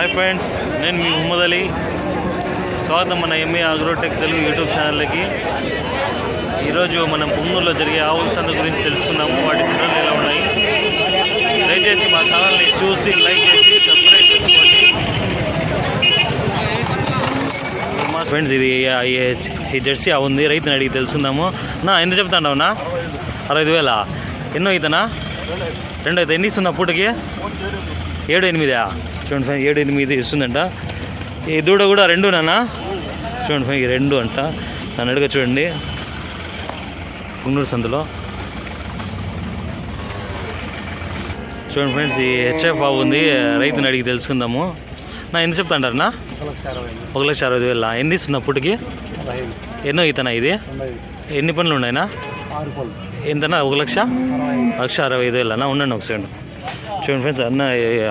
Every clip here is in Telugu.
హాయ్ ఫ్రెండ్స్ నేను మీ ముహమ్మద్ అలీ. స్వాగతం మన ఎంఏ అగ్రోటెక్ తెలుగు యూట్యూబ్ ఛానల్కి ఈరోజు మనం పుంగూరులో జరిగే ఆవుల సంత గురించి తెలుసుకున్నాము వాటి ధరలు ఎలా ఉన్నాయి? దయచేసి మా ఛానల్ని చూసి లైక్ చేసి సబ్స్క్రైబ్ చేసుకోండి. మా ఫ్రెండ్స్ ఇది ఈ- జెర్సీ ఆవు ఉంది. రైతుని అడిగి తెలుసుకుందాము. నా ఎంత చెప్తాను నా? అరవై ఐదు వేలా? ఎన్నో అవుతానా రెండు అయితే ఎన్ని ఇస్తున్నా పూటకి? ఏడు ఎనిమిదా? చూడండి ఫైవ్ ఏడు ఎనిమిది ఇస్తుందంట. ఈ దూడ కూడా రెండు నాన్న. చూడండి ఫైవ్ ఈ రెండు అంట. నన్ను అడుగు చూడండి. పుంగూరు సందులో. చూడండి ఫ్రెండ్స్ ఈ హెచ్ఎఫ్ ఆవు ఉంది. రైతుని అడిగి తెలుసుకుందాము. నా ఎంత చెప్తాంటారు నా? ఒక లక్ష అరవై వేల? ఎన్ని ఇస్తున్నా పుట్టుకి ఎన్నో ఇతనా ఇది? ఎన్ని పనులు ఉన్నాయినా? ఎంతనా? ఒక లక్ష? లక్ష అరవై ఐదు వేలు అన్న ఉండండి ఒక సెకండ్. చూడండి ఫ్రెండ్స్ అన్న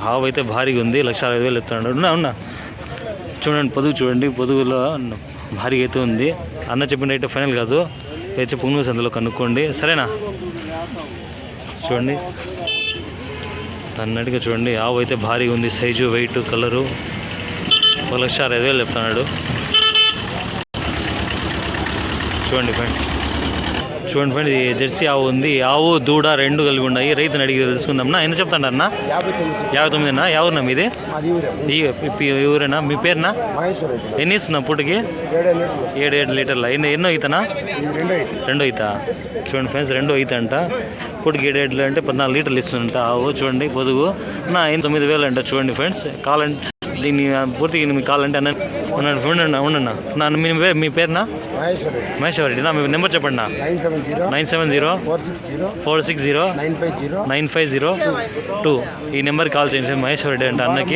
హావ్ అయితే భారీగా ఉంది లక్ష అరవై వేలు ఎత్తున్నాడు ఉన్నా ఉన్నా చూడండి పొదుగు చూడండి పొదుగులో భారీగా అయితే ఉంది. అన్న చెప్పిన అయితే ఫైనల్ కాదు. అయితే పుంగు సందులో కనుక్కోండి. సరేనా? చూడండి. అన్నట్టుగా చూడండి ఆవు అయితే భారీగా ఉంది సైజు వెయిట్ కలరు ఒక లక్ష అరవై వేలు చెప్తున్నాడు. చూడండి ఫ్రెండ్స్ చూడండి ఫ్రెండ్ ఇది జెర్సీ ఆవు ఉంది. ఆవు దూడ రెండు కలిగి ఉన్నాయి. రైతుని అడిగి తెలుసుకుందాం ఎంత చెప్తాడు అన్న యాభై తొమ్మిది. యాభై తొమ్మిదినా? ఎవరున్నా మీది? ఈ ఈ ఊరేనా? మీ పేరునా? ఎన్ని ఇస్తున్నా పూటకి? ఏడే ఏడు లీటర్ల? ఎన్ని ఎన్నో అవుతానా రెండు అవుతా చూడండి ఫ్రెండ్స్ రెండో అవుతా అంట. పూటకి ఏడు ఏడు అంటే పద్నాలుగు లీటర్లు ఇస్తుందంట ఆవు. చూడండి పొదుగు. నా ఎనిమిది తొమ్మిది వేలు అంట చూడండి ఫ్రెండ్స్ కావాలంటే దీన్ని పూర్తిగా మీకు కావాలంటే అన్న ఉండండి ఉండండి ఉండండి. నా మీ పే- మీ పేరునా? మహేశ్వర రెడ్డి నా మీ నెంబర్ చెప్పండి నా. Nine seven zero four six zero nine five zero two. ఈ నెంబర్కి కాల్ చేయండి మహేశ్వర రెడ్డి అంటే అన్నకి.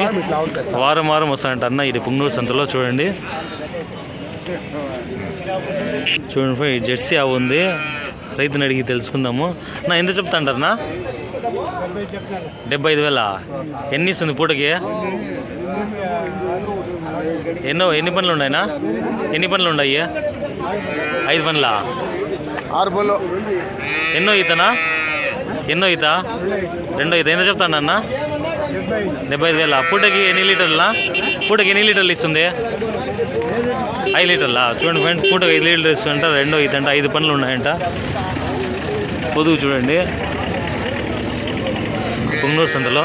వారం వారం వస్తానంట అన్న. ఇది పుంగనూరు సంతలో చూడండి. చూడండి ఈ జెర్సీ ఆవు ఉంది. రైతుని అడిగి తెలుసుకుందాము. నా ఎంత చెప్తా అంటారనా డెబ్బై ఐదు వేల? ఎన్ని ఇస్తుంది పూటకి? ఎన్నో ఎన్ని పనులు ఉన్నాయినా? ఎన్ని పనులు ఉన్నాయి? ఐదు పనులా? ఆరు పళ్ళు ఎన్నో ఈతనా? ఎన్నో ఈత? రెండో ఈత. ఎంత చెప్తాను అన్న డెబ్బై ఐదు వేల? పూటకి ఎన్ని లీటర్లా? పూటకి ఎన్ని లీటర్లు ఇస్తుంది? ఐదు లీటర్లా? చూడండి ఫ్రెండ్స్ పూటకి ఐదు లీటర్లు ఇస్తుందంట రెండో ఈత అంట ఐదు పనులు ఉన్నాయంట. పొదుగు చూడండి. పొంగూరు సంతలో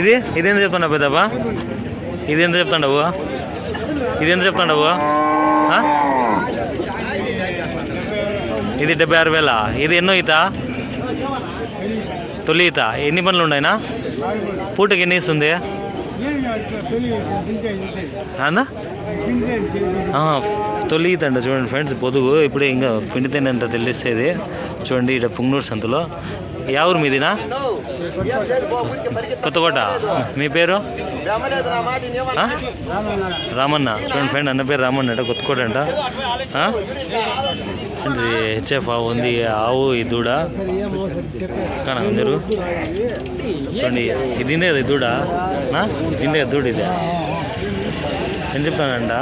ఇది? ఇది ఎంత చెప్తాను పెద్దబ్బా ఇది ఎంత చెప్తాండవు ఇది ఎంత చెప్తాండవు? ఇది డెబ్బై ఆరు వేల? ఇది ఎన్నో ఈత? తొలి ఈత. ఎన్ని పనులు ఉన్నాయినా పూటకి ఎన్ని ఇస్తుంది? అందా ఆ, చూడండి ఫ్రెండ్స్ పొదుగు. ఇప్పుడే ఇంకా పిండితేనంత తెలిసేది. చూడండి ఇక్కడ పుంగనూరు సంతలో. యా ఊరు మీదినా? కొత్తకోట. మీ పేరు? ఆ? రామన్న. చూడండి ఫ్రెండ్ అన్న పేరు రామన్న అంట కొత్తకోట అంట. హెచ్ఎఫ్ ఆవు ఉంది ఆవు ఈ దూడ. కానీ చూడండి ఇది తిందే దూడ. తిందే దూడ ఇది. ఏం చెప్తానంట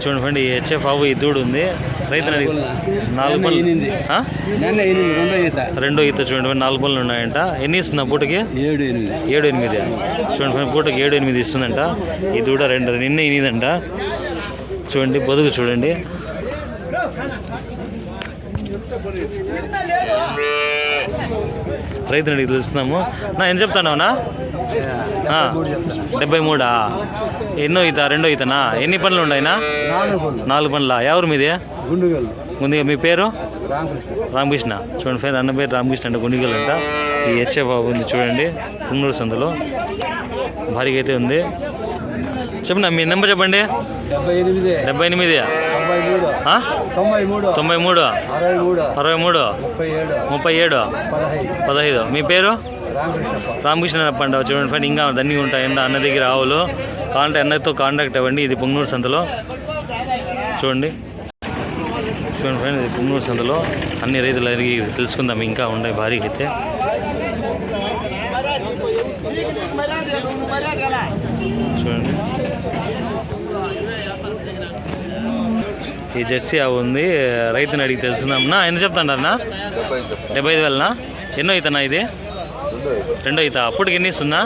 చూడండి ఫ్రెండ్ ఈ హెచ్ఎఫ్ ఆవు ఈ దూడ ఉంది. అడిగి నాలుగు పనులు రెండో ఈత. చూడండి నాలుగు పనులు ఉన్నాయంట. ఎన్ని ఇస్తున్నా పూటకి? ఏడు ఎనిమిది. ఏడు ఎనిమిది. చూడండి ఫ్రెండ్ పూటకి ఏడు ఎనిమిది ఇస్తుందంట. ఈ దూడ రెండు నిన్న ఇనిదంట చూడండి బతుకు చూడండి. రైతుని అడిగి తెలుస్తున్నాము. నా ఏం చెప్తానవునా? డెబ్బై మూడా? ఎన్నో ఈత? రెండో ఈతనా? ఎన్ని పనులు ఉన్నాయినా నాలుగు పనుల. ఎవరు మీది? గుండుగల్లు. ముందుగా మీ పేరు? రామకృష్ణ. చూడండి ఫ్రెండ్ అన్న పేరు రామకృష్ణ అంటే గుండిగల్ అంట ఈ హెచ్ఏ బాబు ఉంది చూడండి పుంగూరు సందులో. భారీగా అయితే ఉంది. చెప్పండి మీ నెంబర్ చెప్పండి? డెబ్బై ఎనిమిది. తొంభై మూడు. అరవై మూడు. ముప్పై ఏడు. పదహైదు. మీ పేరు? రామకృష్ణ పండవ చూడండి ఫ్రెండ్ ఇంకా దన్నీ ఉంటాయి. అన్న అన్న దగ్గర ఆవులు. కాంటాక్ట్ అన్నతో కాంటాక్ట్ అవ్వండి. ఇది పుంగనూరు సంతలో. చూడండి. చూడండి ఫ్రెండ్ ఇది పుంగనూరు సంతలో. అన్ని రైతులు అడిగి తెలుసుకుందాం. ఇంకా ఉన్నాయి భారీగా అయితే. చూడండి. ఈ జెర్సీ ఆవు ఉంది. రైతుని అడిగి తెలుసుకుందాం. నా ఎన్ని చెప్తాంటారనా డెబ్బై ఐదు వేలనా ఎన్నో అవుతున్నా ఇది? రెండో ఈత అప్పుడు ఎన్ని ఇస్తుందా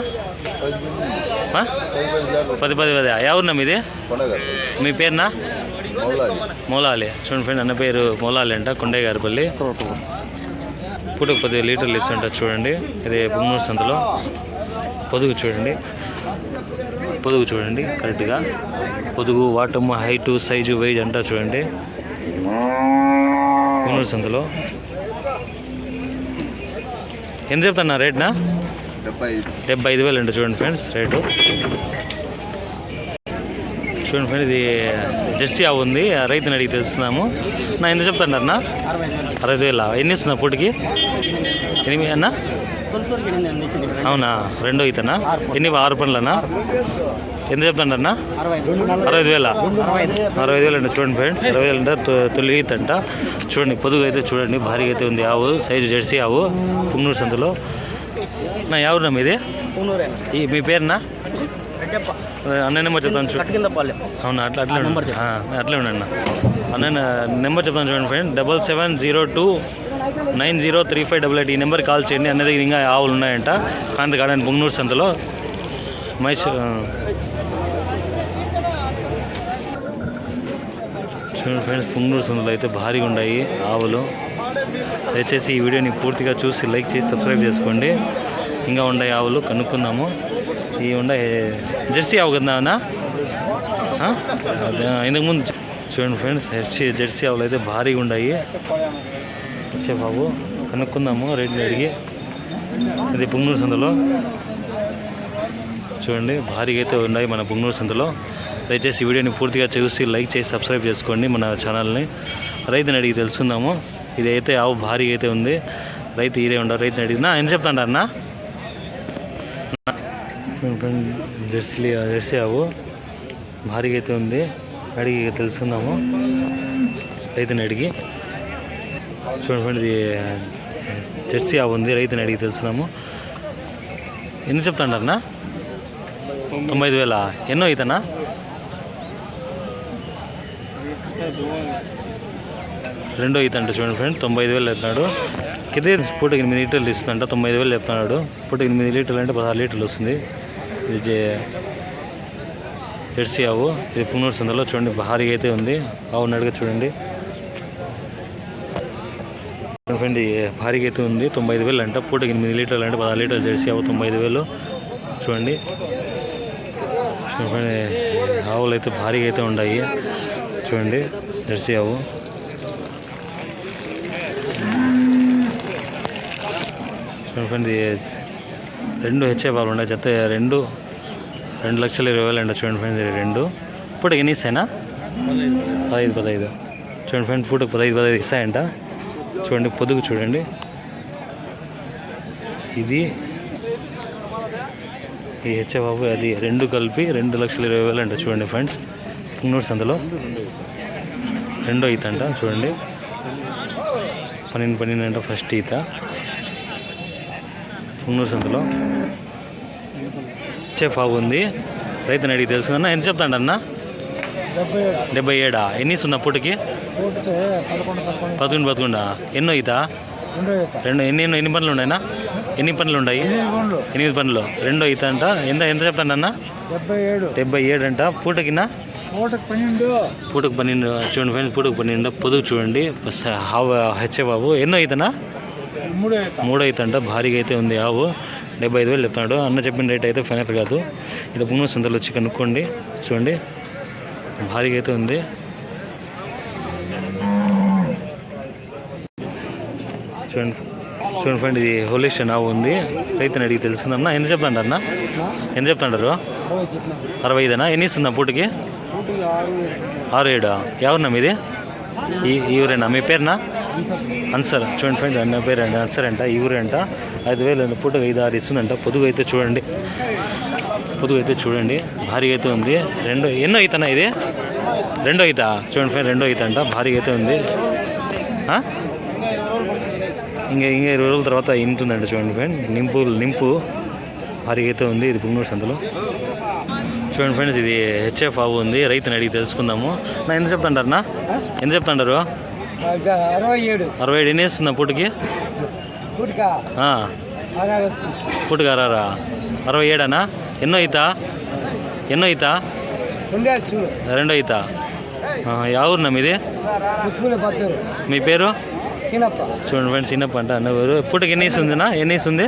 పది పది పది. ఎవరున్నా మీది మీ పేరునా? మూలాలి. చూడండి ఫ్రెండ్ అన్న పేరు మూలాలి అంట కొండయ్య గారిపల్లి పూటకు పది లీటర్లు ఇస్తుంట చూడండి. ఇది బొమ్మూరు సంతలో. పొదుగు చూడండి. పొదుగు చూడండి కరెక్ట్గా. పొదుగు వాటము హైటు సైజు వెయిట్ అంటా చూడండి. బొమ్మూరు సంతలో. ఎంత చెప్తున్నా రేట్నా డెబ్బై ఐదు. వేలు అండి చూడండి ఫ్రెండ్స్ రేటు చూడండి ఫ్రెండ్ ఇది జెర్సీ ఆవు ఉంది ఆ రైతుని అడిగి తెలుస్తున్నాము. నా ఎంత చెప్తున్నారు అన్న? అరవై ఐదు వేల? ఎన్ని ఇస్తున్నా పూటకి? ఎనిమిది అన్న? అవునా? రెండో ఇతనా? ఎన్ని ఆరు పనులనా? ఎంత చెప్తాడన్నా అరవై ఐదు. వేల? అరవై ఐదు. వేలు అండి చూడండి ఫ్రెండ్స్ అరవై వేలు అంటే తొలి ఈత అంట చూడండి పొదుగు అయితే చూడండి భారీగా అయితే ఉంది ఆవు సైజు జెర్సీ ఆవు పుంగనూరు సంతలో. నా ఎవరున్నా మీది? ఈ మీ పేరునా? అన్న నెంబర్ చెప్తాను చూ అవునా? అట్లా అట్లే అట్లే ఉండండి అన్న నెంబర్ చెప్తాను చూడండి friend double seven zero two nine zero three five double eight ఈ నెంబర్ కాల్ చేయండి. అన్న దగ్గర ఇంకా ఆవులు ఉన్నాయంట. కాంతి గార్డెన్ బొంగనూరు సంతలో. మైసూర్ చూడండి ఫ్రెండ్స్ పుంగనూరు సంతలో అయితే భారీగా ఉన్నాయి ఆవులు. దయచేసి ఈ వీడియోని పూర్తిగా చూసి లైక్ చేసి సబ్స్క్రైబ్ చేసుకోండి. ఇంకా ఉన్నాయి ఆవులు కనుక్కుందాము. ఈ ఉన్నాయి జెర్సీ ఆవు కదా ఇంతకుముందు ఇంతకు ముందు చూడండి ఫ్రెండ్స్ జెర్సీ జెర్సీ ఆవులు అయితే భారీగా ఉన్నాయి. వచ్చే బాబు కనుక్కుందాము రేట్లు అడిగి ఇది పుంగనూరు సంతలో. చూడండి భారీగా అయితే ఉన్నాయి మన పుంగనూరు సంతలో. దయచేసి వీడియోని పూర్తిగా చూసి లైక్ చేసి సబ్స్క్రైబ్ చేసుకోండి మన ఛానల్ని. రైతుని అడిగి తెలుసుకుందాము. ఇది అయితే ఆవు భారీగా అయితే ఉంది. రైతు ఈరే ఉండవు రైతుని అడిగినా ఎంత చెప్తాండ అన్న జెర్సీ జెర్సీ ఆవు భారీగా అయితే ఉంది. అడిగి తెలుసుకుందాము. రైతుని అడిగి. చూడండి ఫ్రెండ్ ఇది జెర్సీ ఆవు ఉంది రైతుని అడిగి తెలుసున్నాము. ఎన్ని చెప్తాండారన్నా? తొంభై ఐదు వేల? ఎన్నో అవుతానా రెండో ఈత అంట చూడండి ఫ్రెండ్ తొంభై ఐదు వేలు చెప్తున్నాడు. కిదే పూటకి ఎనిమిది లీటర్లు ఇస్తుందంట తొంభై ఐదు వేలు చెప్తున్నాడు. పూటకి ఎనిమిది లీటర్లు అంటే పదహారు లీటర్లు వస్తుంది. ఇది జే జెర్సీ ఆవు. ఇది పునూరు సందలో చూడండి భారీగా అయితే ఉంది. ఆవు నడుగా చూడండి. ఫ్రెండ్ భారీగా అయితే ఉంది. తొంభై ఐదు వేలు అంట. పూటకి ఎనిమిది లీటర్లు అంటే పదహారు లీటర్లు జెర్సీ ఆవు తొంభై ఐదు వేలు. చూడండి. చూడండి, ఆవులు అయితే భారీగా అయితే ఉన్నాయి. చూడండి జెర్సీ ఆవు. చూడండి రెండు హెచ్ఏ పాలు ఉన్నాయి. చెత్త రెండు రెండు లక్షల ఇరవై వేలు అండి చూడండి ఫ్రెండ్ రెండు. ఇప్పుడు ఎన్ని ఇస్తాయినా పదహైదు పదహైదు. చూడండి ఫ్రెండ్ పూటకు పదహైదు పదహైదు ఇస్తాయంట. చూడండి పొదుగు చూడండి. ఇది ఈ హెచ్ఏబాబు అది రెండు కలిపి రెండు లక్షల ఇరవై వేలు అంట చూడండి ఫ్రెండ్స్ పుంగనూరు సంతలో రెండో ఈత అంట చూడండి. పన్నెండు పన్నెండు అంట ఫస్ట్ ఈత. పుంగూరు సంతలో చెఫ్ బాబు ఉంది. రైతుని అడిగి అన్న ఎంత చెప్తాడు అన్న? డెబ్బై ఏడా. ఎన్ని ఇస్తుంది అప్పటికి? పదకొండు పదకొండా. ఎన్నో ఈత? రెండు ఎన్ని ఎన్ని ఎన్ని పనులు ఉన్నాయినా ఎన్ని పనులు ఉన్నాయి? ఎనిమిది పనులు. రెండో ఈత అంట. ఎంత ఎంత చెప్తాను అన్న డెబ్బై ఏడు అంట. పూటకినా పూటకు పన్నెండు. చూడండి ఫ్రెండ్స్ పూటకు పన్నెండు. పొదుగు చూడండి. హెచ్చే బాబు. ఎన్నో ఈతనా? మూడు మూడో ఈత అంట. భారీగా అయితే ఉంది ఆవు. డెబ్బై ఐదు వేలు చెప్తున్నాడు. అన్న చెప్పిన రేట్ అయితే ఫైనల్ కాదు. ఇది పుంగ సంతలు వచ్చి కనుక్కోండి. చూడండి. భారీగా అయితే ఉంది. చూడండి. చూడండి ఫ్రెండ్ ఇది హోలిస్టన్ ఆవు ఉంది. రైతుని అడిగి తెలుసుకుందన్నా ఎంత చెప్తాండ అన్న? ఎంత చెప్తాండారు అరవై ఐదేనా? ఎన్ని ఇస్తుందా పూటకి? ఆరు ఏడా? ఎవరన్నా మీది? ఈ ఈ ఊరేనా? మీ పేరునా? అన్సర్. చూడండి ఫ్రెండ్స్ అన్న పేరు అండి అన్సర్ అంట ఈ ఊరేంట. ఐదు వేలు అండి ఐదు ఆరు ఇస్తుందంట. పొదుగు అయితే చూడండి. పొదుగు అయితే చూడండి. భారీగా అయితే ఉంది. రెండో ఎన్నో అవుతానా ఇది? రెండో అవుతా చూడండి ఫ్రెండ్ రెండో అవుతా అంట భారీగా అయితే ఉంది. ఇంకా ఇంకా ఇరవై రోజుల తర్వాత ఇంటుందంట చూడండి ఫ్రెండ్. నింపు నింపు భారీగా అయితే ఉంది ఇది పుంగనూరు సంతలో. చూడండి ఫ్రెండ్స్ ఇది హెచ్ఎఫ్ ఆవు ఉంది. రైతుని అడిగి తెలుసుకుందాము. నా ఎంత చెప్తాంటారు నా? ఎంత చెప్తాంటారు? అరవై ఏడు. అరవై ఏడు ఎన్ని వేస్తుందా పూటకి? పూటికా? అరారా అరవై ఏడానా ఎన్నో ఈత? ఎన్నో చూడు. రెండో ఈత. ఆ, యా ఊరునా మీది? మీ పేరు? చూడండి ఫ్రెండ్స్ చిన్నప్ప అంట అన్న ఊరు పుట్టుకు ఎన్ని ఇస్తుందినా ఎన్ని ఇస్తుంది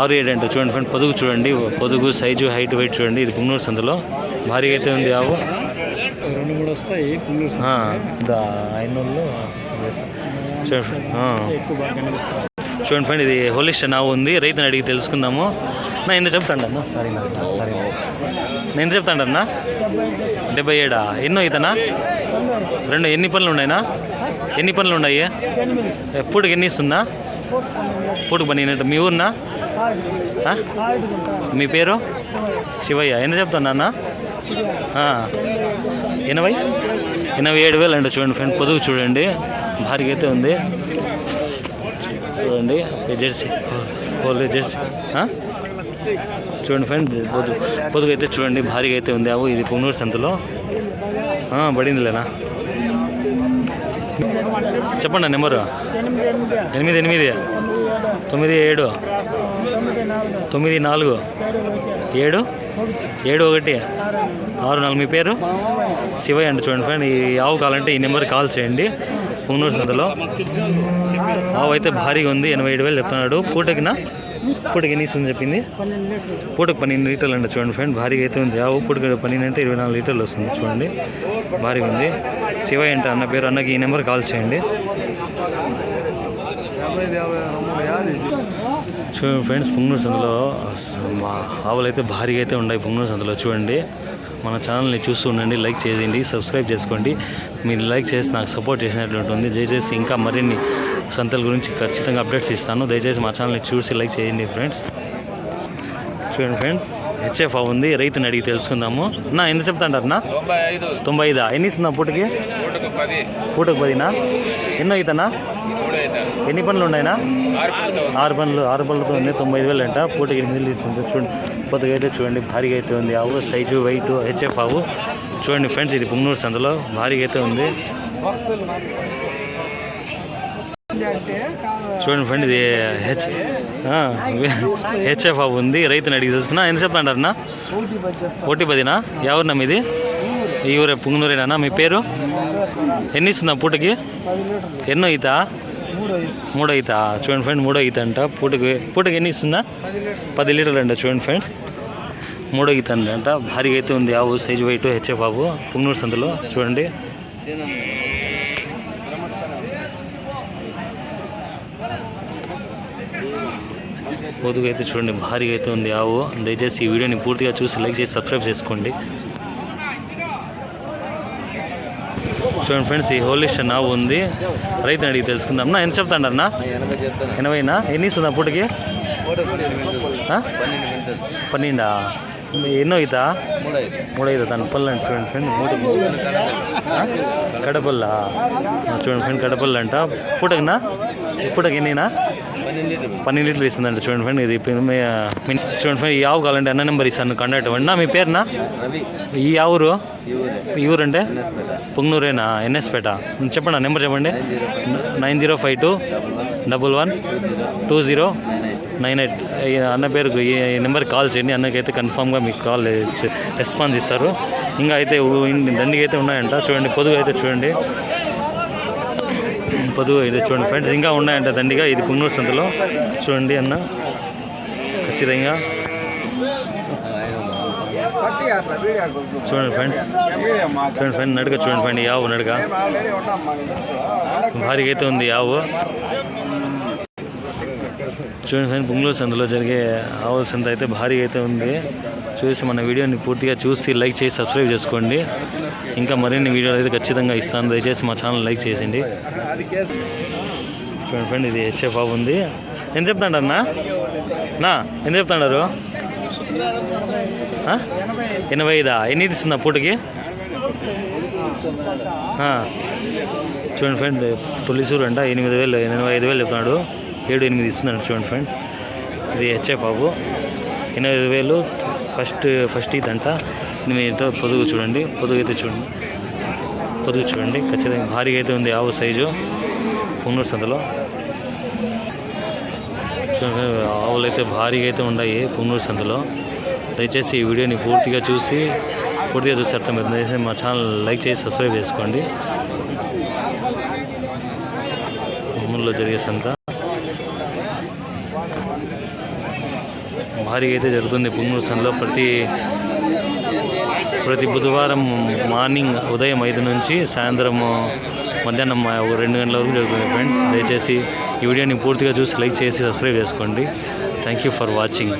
ఆరు ఏడు అంటే. చూడండి ఫ్రెండ్ పొదుగు చూడండి. పొదుగు సైజు హైట్ వెయిట్ చూడండి. ఇది పుంగనూరు సందులో భారీగా అయితే ఉంది ఆవు. రెండు మూడు వస్తాయి. ఐనూళ్ళు చూడండి ఫ్రెండ్ ఇది హోలిస్టర్ నావు ఉంది. రైతుని అడిగి తెలుసుకుందాము. నా ఎందుకు చెప్తాండ అన్న? Sorry sorry. నేను ఎందుకు చెప్తాండ అన్న? డెబ్బై ఏడా? ఎన్నో ఇతనా రెండు ఎన్ని పనులు ఉన్నాయినా? ఎన్ని పనులు ఉన్నాయి? ఎప్పుడు ఎన్ని ఇస్తుందా పూటకు పని మీ ఊరినా? మీ పేరు? శివయ్య. ఎందుకు చెప్తాను అన్న. ఎనభై? ఎనభై ఏడు వేలు అండి చూడండి ఫ్రెండ్ పొదుగు చూడండి. భారీగా అయితే ఉంది. చూడండి. జెర్సీ? Whole jersey? చూడండి ఫ్రెండ్ పొద్దు పొదుగు అయితే చూడండి భారీగా అయితే ఉంది అవు ఇది పుంగనూరు సంతలో. పడిందిలేనా? చెప్పండి నెంబరు. ఎనిమిది ఎనిమిది. తొమ్మిది ఏడు. తొమ్మిది నాలుగు. ఏడు? ఏడు ఒకటి. ఆరు నాలుగు. మీ పేరు? శివయ్య అండి చూడండి ఫ్రెండ్ ఈ ఆవు కావాలంటే ఈ నెంబర్ కాల్ చేయండి. పుంగనూరు సంతలో. ఆవు అయితే భారీగా ఉంది ఎనభై ఏడు వేలు చెప్తున్నాడు. పూటకినా పూటకి ఎన్ని ఇస్తుంది చెప్పింది? పూటకు పన్నెండు లీటర్లు అండి చూడండి ఫ్రెండ్ భారీగా అయితే ఉంది. ఆవు పూటకి పన్నెండు అంటే ఇరవై నాలుగు లీటర్లు వస్తుంది చూడండి. భారీగా ఉంది. శివయ్య అంటే అన్న పేరు అన్నకి ఈ నెంబర్ కాల్ చేయండి. చూడండి ఫ్రెండ్స్ పుంగనూరు సందులో మా ఆవులు అయితే భారీగా అయితే ఉన్నాయి పుంగనూరు సందులో చూడండి. మన ఛానల్ని చూస్తూ ఉండండి లైక్ చేయండి సబ్స్క్రైబ్ చేసుకోండి. మీరు లైక్ చేసి నాకు సపోర్ట్ చేసినట్లు ఉంటుంది దయచేసి ఇంకా మరిన్ని సంతల గురించి ఖచ్చితంగా అప్డేట్స్ ఇస్తాను. దయచేసి మా ఛానల్ని చూసి లైక్ చేయండి ఫ్రెండ్స్. చూడండి ఫ్రెండ్స్ హెచ్ఎఫ్ ఉంది రైతుని అడిగి తెలుసుకుందాము. నా ఎంత చెప్తాంటారు నా తొంభై ఐదు. ఐదా ఎన్ని ఇస్తున్నా పూటకి? పూటకు పదినా? ఎన్నో అవుతానా ఎన్ని పనులు ఉన్నాయినా? ఆరు పనులు ఆరు పనులు ఆరు పనులతో ఉంది తొంభై ఐదు వేలు అంట. పూటకి ఎనిమిది ఇస్తుంది చూడండి కొత్తగా అయితే చూడండి భారీగా అయితే ఉంది. ఆవు సైజు వెయిట్ హెచ్ఎఫ్ ఆవు. చూడండి ఫ్రెండ్స్ ఇది పుంగనూరు సంతలో భారీగా అయితే ఉంది. చూడండి ఫ్రెండ్ ఇది హెచ్ హెచ్ఎఫ్ ఉంది. రైతుని అడిగి తెలుస్తున్నా. ఎంత చెప్తాంటారన్నా ఓటీ పదినా? ఎవరినా మీది? ఈ ఊరే పుంగనూరేనా మీ పేరు? ఎన్ని ఇస్తుందా పూటకి? ఎన్నో ఈత? మూడో ఈత. చూడండి ఫ్రెండ్ మూడో ఈత అంట. పూటకి పూటకి ఎన్ని ఇస్తుందా? పది లీటర్లు అంట చూడండి ఫ్రెండ్స్ మూడో ఈత అంట. భారీగా అయితే ఉంది. ఆవు సైజు వైట్ హెచ్ఎఫ్ ఆవు పుంగనూరు సంతలో. చూడండి. పొదుగు అయితే చూడండి భారీగా అయితే ఉంది ఆవు. దయచేసి ఈ వీడియోని పూర్తిగా చూసి లైక్ చేసి సబ్స్క్రైబ్ చేసుకోండి. చూడండి ఫ్రెండ్స్ ఈ హోలిస్టర్ ఆవు ఉంది. రైతుని అడిగి తెలుసుకుందాం. ఎంత ఎంత అన్న? ఎనభైనా? ఎన్ని ఇస్తుంది అప్పటికి పన్నెండా? ఎన్నో అవుతా మూడు అవుతా దాని పళ్ళు అంట చూడండి ఫ్రెండ్ మూడు కడపల్లా కడపల్ల? చూడండి ఫ్రెండ్ కడపల్లంట. పూటకినా పూటకి ఎన్నినా? పన్నెండు లీటర్లు ఇస్తుందంట చూడండి ఫ్రెండ్ ఇది చూడండి ఫ్రెండ్ ఈ ఆవు కావాలంటే అన్న నెంబర్ ఇస్తాను కాంటాక్ట్ అవ్వండి మీ పేరునా? ఈ ఆవురు? ఈ ఊరు. అంటే పుంగనూరేనా? ఎన్ఎస్పేట. చెప్పండి నెంబర్ చెప్పండి. Nine zero five two double one two zero nine eight. అన్న పేరుకు ఈ నెంబర్ కాల్ చేయండి. అన్నకైతే కన్ఫామ్గా మీకు కాల్ రెస్పాన్స్ ఇస్తారు. ఇంకా అయితే దండిగా అయితే ఉన్నాయంట. చూడండి పొదుగు అయితే చూడండి. తప్పదు ఇది చూడండి ఫ్రెండ్స్ ఇంకా ఉన్నాయంట దండిగా. ఇది పుంగూరు సంతలో. చూడండి అన్న. ఖచ్చితంగా. చూడండి ఫ్రెండ్స్. చూడండి ఫ్రెండ్ నడక చూడండి ఫ్రెండ్ యావు నడక. భారీగా అయితే ఉంది యావు చూడండి ఫ్రెండ్ పుంగళూరు సంతలో జరిగే ఆవుల సంత అయితే భారీగా అయితే ఉంది. చూసి మన వీడియోని పూర్తిగా చూసి లైక్ చేసి సబ్స్క్రైబ్ చేసుకోండి. ఇంకా మరిన్ని వీడియోలు అయితే ఖచ్చితంగా ఇస్తాను. దయచేసి మా ఛానల్ లైక్ చేసింది చూడండి ఫ్రెండ్ ఇది హెచ్ఎఫ్ బాబు ఉంది. ఎంత చెప్తాడు అన్న? నా ఎంత చెప్తాడారు? ఎనభై ఐదా? ఎన్ని ఇస్తుందా పూటకి? చూడండి ఫ్రెండ్ తొలిసూరు అంట ఎనిమిది వేలు ఎనభై ఐదు వేలు చెప్తున్నాడు. ఏడు ఎనిమిది ఇస్తున్నాడు చూడండి ఫ్రెండ్. ఇది హెచ్ఏ బాబు ఎనభై వేలు ఫస్ట్ ఫస్ట్ ఇది అంట. పొదుగు చూడండి. పొదుగు అయితే చూడండి. పొదుగు చూడండి. ఖచ్చితంగా భారీగా అయితే ఉంది ఆవు సైజు. పున్నూరు సంతలో. ఆవులు అయితే భారీగా అయితే ఉన్నాయి పుంగూరు సంతలో. దయచేసి ఈ వీడియోని పూర్తిగా చూసి పూర్తిగా చూసి అర్థమవుతుంది. దయచేసి మా ఛానల్ లైక్ చేసి సబ్స్క్రైబ్ చేసుకోండి. ఊళ్ళో జరిగే సంత. భారీగా అయితే జరుగుతుంది. పుంగూరు సన్లో ప్రతి ప్రతి బుధవారం మార్నింగ్ ఉదయం ఐదు నుంచి సాయంత్రం మధ్యాహ్నం రెండు గంటల వరకు జరుగుతుంది ఫ్రెండ్స్ దయచేసి ఈ వీడియోని పూర్తిగా చూసి లైక్ చేసి సబ్స్క్రైబ్ చేసుకోండి. Thank you for watching